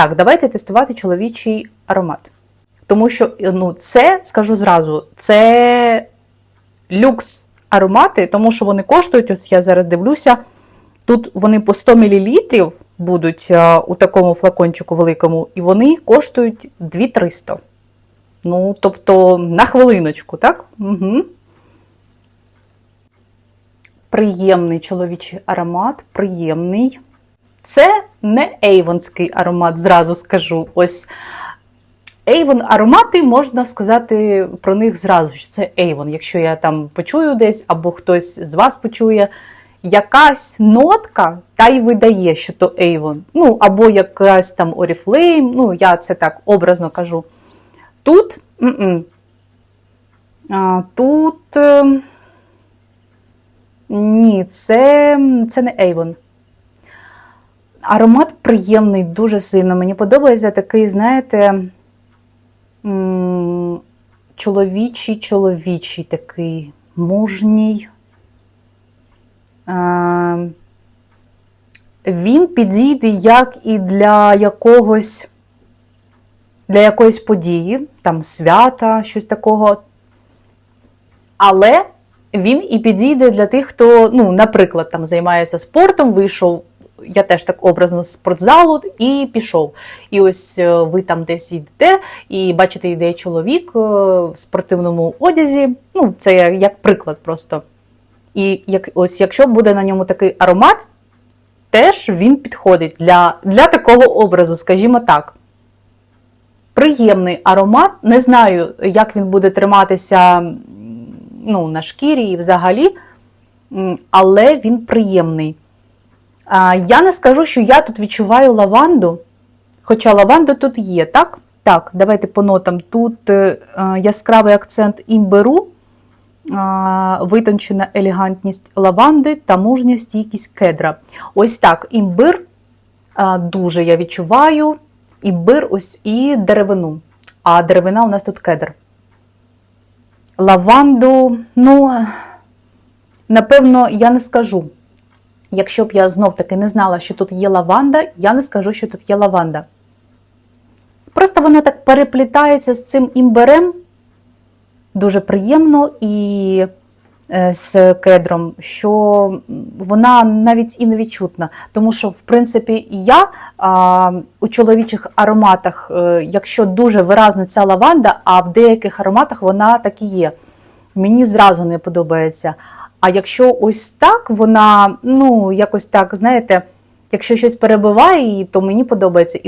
Так, давайте тестувати чоловічий аромат. Тому що ну, це, скажу зразу, це люкс аромати, тому що вони коштують, ось я зараз дивлюся, тут вони по 100 мл будуть а, у такому флакончику великому, і вони коштують 2300. Ну, тобто, на хвилиночку, так? Угу. Приємний чоловічий аромат, приємний. Це не ейвонський аромат, зразу скажу. Ось Avon аромати можна сказати про них зразу, що це Avon. Якщо я там почую десь, або хтось з вас почує, якась нотка та й видає, що то Avon. Ну, або якась там Oriflame, ну, я це так образно кажу. Тут м-м. А, тут е, ні, це, це не Avon. Аромат приємний, дуже сильно. Мені подобається такий, знаєте, чоловічий, чоловічий такий, мужній. Він підійде як і для якогось, для якоїсь події, там свята, щось такого. Але він і підійде для тих, хто, ну, наприклад, там займається спортом, вийшов, я теж так образно з спортзалу і пішов. І ось е, ви там десь йдете, і бачите, йде чоловік е, в спортивному одязі. Ну, це як приклад просто. І як, ось якщо буде на ньому такий аромат, теж він підходить для, для такого образу, скажімо так. Приємний аромат. Не знаю, як він буде триматися ну, на шкірі і взагалі, але він приємний. Я не скажу, що я тут відчуваю лаванду, хоча лаванда тут є, так? Так, давайте по нотам. Тут е, е, яскравий акцент імбиру, витончена елегантність лаванди та мужня стійкість кедра. Ось так, імбир дуже я відчуваю. Імбир ось і деревину. А деревина у нас тут кедр. Лаванду, ну, напевно, я не скажу. Якщо б я знов таки не знала, що тут є лаванда, я не скажу, що тут є лаванда. Просто вона так переплітається з цим імбирем. Дуже приємно і е, з кедром, що вона навіть і не відчутна. Тому що, в принципі, я а, у чоловічих ароматах, е, якщо дуже виразна ця лаванда, а в деяких ароматах вона так і є. Мені зразу не подобається. А якщо ось так, вона, ну, якось так, знаєте, якщо щось перебиває її, то мені подобається.